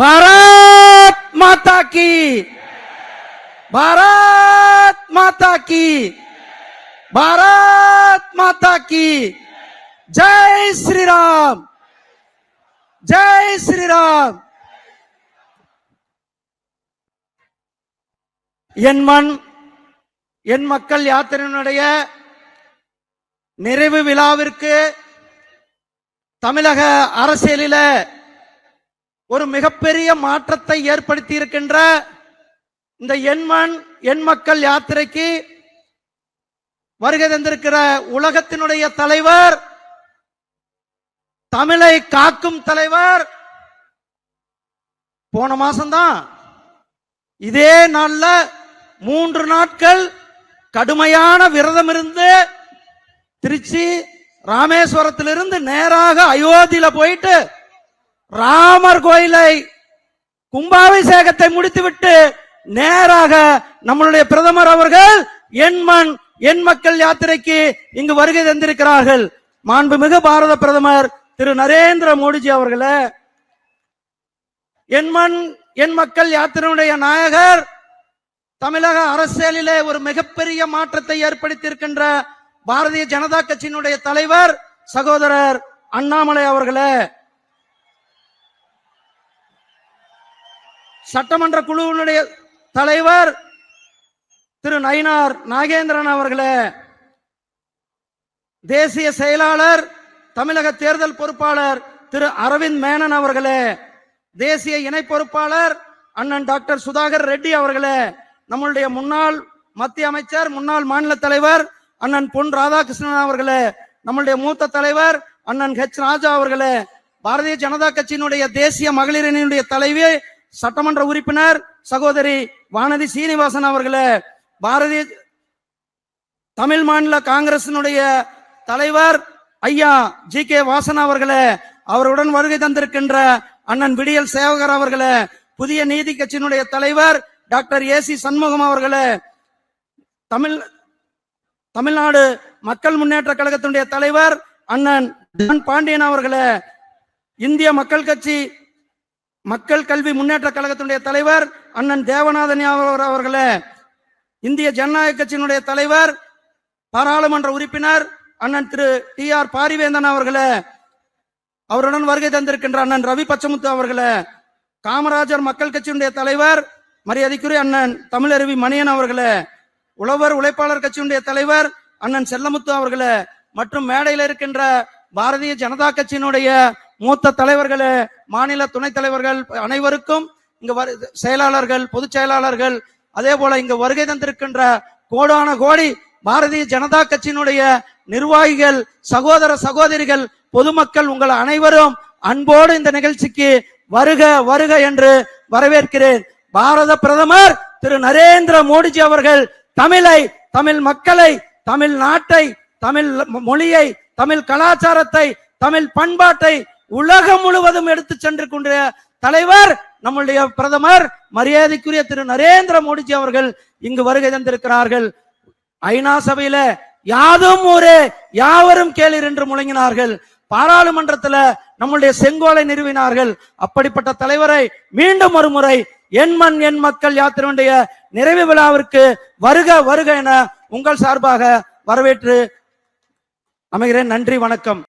பாரத் மாதா கி பாரத் மாதா கி பாரத் மாதா கி ஜெய் ஸ்ரீராம் ஜெய் ஸ்ரீராம் என் மண் என் மக்கள் யாத்திரையினுடைய நிறைவு விழாவிற்கு தமிழக அரசியலில ஒரு மிகப்பெரிய மாற்றத்தை ஏற்படுத்தி இருக்கின்ற இந்த எண்மண் எண் மக்கள் யாத்திரைக்கு வருகை தந்திருக்கிற உலகத்தினுடைய தலைவர் தமிழை காக்கும் தலைவர் போன மாசம்தான். இதே நாள்ல மூன்று நாட்கள் கடுமையான விரதம் இருந்து திருச்சி ராமேஸ்வரத்திலிருந்து நேராக அயோத்தியில போயிட்டு ராமர் கோயிலை கும்பாபிஷேகத்தை முடித்துவிட்டு நேராக நம்மளுடைய பிரதமர் அவர்கள் என் மண் என் மக்கள் யாத்திரைக்கு இங்கு வருகை தந்திருக்கிறார்கள். மாண்புமிகு பாரத பிரதமர் திரு நரேந்திர மோடிஜி அவர்களே என் மண் என் மக்கள் யாத்திரையுடைய நாயகர் தமிழக அரசியலிலே ஒரு மிகப்பெரிய மாற்றத்தை ஏற்படுத்தியிருக்கின்ற பாரதிய ஜனதா கட்சியினுடைய தலைவர் சகோதரர் அண்ணாமலை அவர்களே சட்டமன்ற குழுவினுடைய தலைவர் திரு நயினார் நாகேந்திரன் அவர்களே தேசிய செயலாளர் தமிழக தேர்தல் பொறுப்பாளர் திரு அரவிந்த் மேனன் அவர்களே தேசிய இணை பொறுப்பாளர் அண்ணன் டாக்டர் சுதாகர் ரெட்டி அவர்களே நம்மளுடைய முன்னாள் மத்திய அமைச்சர் முன்னாள் மாநில தலைவர் அண்ணன் பொன் ராதாகிருஷ்ணன் அவர்களே நம்மளுடைய மூத்த தலைவர் அண்ணன் ஹெச் ராஜா அவர்களே பாரதிய ஜனதா கட்சியினுடைய தேசிய மகளிரினுடைய தலைவி சட்டமன்ற உறுப்பினர் சகோதரி வானதி சீனிவாசன் அவர்களே பாரதிய தமிழ் மாநில காங்கிரசினுடைய தலைவர் ஐயா ஜி கே வாசன் அவர்களே அவருடன் வருகை தந்திருக்கின்ற அண்ணன் விடியல் சேவகர் அவர்களே புதிய நீதி கட்சியினுடைய தலைவர் டாக்டர் ஏ சி சண்முகம் அவர்களே தமிழ் தமிழ்நாடு மக்கள் முன்னேற்ற கழகத்தினுடைய தலைவர் அண்ணன் ஜான் பாண்டியன் அவர்களே இந்திய மக்கள் கட்சி மக்கள் கல்வி முன்னேற்ற கழகத்தினுடைய தலைவர் அண்ணன் தேவநாதன் அவர் அவர்களே இந்திய ஜனநாயக கட்சியினுடைய தலைவர் பாராளுமன்ற உறுப்பினர் அண்ணன் திரு டி ஆர் பாரிவேந்தன் அவர்களே அவருடன் வருகை தந்திருக்கின்ற அண்ணன் ரவி பச்சமுத்து அவர்களே காமராஜர் மக்கள் கட்சியினுடைய தலைவர் மரியாதைக்குரிய அண்ணன் தமிழருவி மணியன் அவர்களே உழவர் உழைப்பாளர் கட்சியினுடைய தலைவர் அண்ணன் செல்லமுத்து அவர்களே மற்றும் மேடையில் இருக்கின்ற பாரதிய ஜனதா கட்சியினுடைய மூத்த தலைவர்களே மாநில துணைத் தலைவர்கள் அனைவருக்கும் இங்க வரு- செயலாளர்கள் பொதுச் செயலாளர்கள் அதே போல இங்க வருகை தந்திருக்கின்ற கோடான கோடி பாரதிய ஜனதா கட்சியினுடைய நிர்வாகிகள் சகோதர சகோதரிகள் பொதுமக்கள் உங்கள் அனைவரும் அன்போடு இந்த நிகழ்ச்சிக்கு வருக வருக என்று வரவேற்கிறேன். பாரத பிரதமர் திரு நரேந்திர மோடிஜி அவர்கள் தமிழை தமிழ் மக்களை தமிழ் நாட்டை தமிழ் மொழியை தமிழ் கலாச்சாரத்தை தமிழ் பண்பாட்டை உலகம் முழுவதும் எடுத்து சென்று கொண்ட தலைவர் நம்முடைய பிரதமர் மரியாதைக்குரிய திரு நரேந்திர மோடிஜி அவர்கள் இங்கு வருகை தந்திருக்கிறார்கள். ஐநா சபையில யாதும் ஒரு யாவரும் கேளீர் என்று முழங்கினார்கள். பாராளுமன்றத்துல நம்முடைய செங்கோலை நிறுவினார்கள். அப்படிப்பட்ட தலைவரை மீண்டும் ஒரு முறை என் மண் என் மக்கள் யாத்திரையுடைய நிறைவு விழாவிற்கு வருக வருக என உங்கள் சார்பாக வரவேற்று அமைகிறேன். நன்றி வணக்கம்.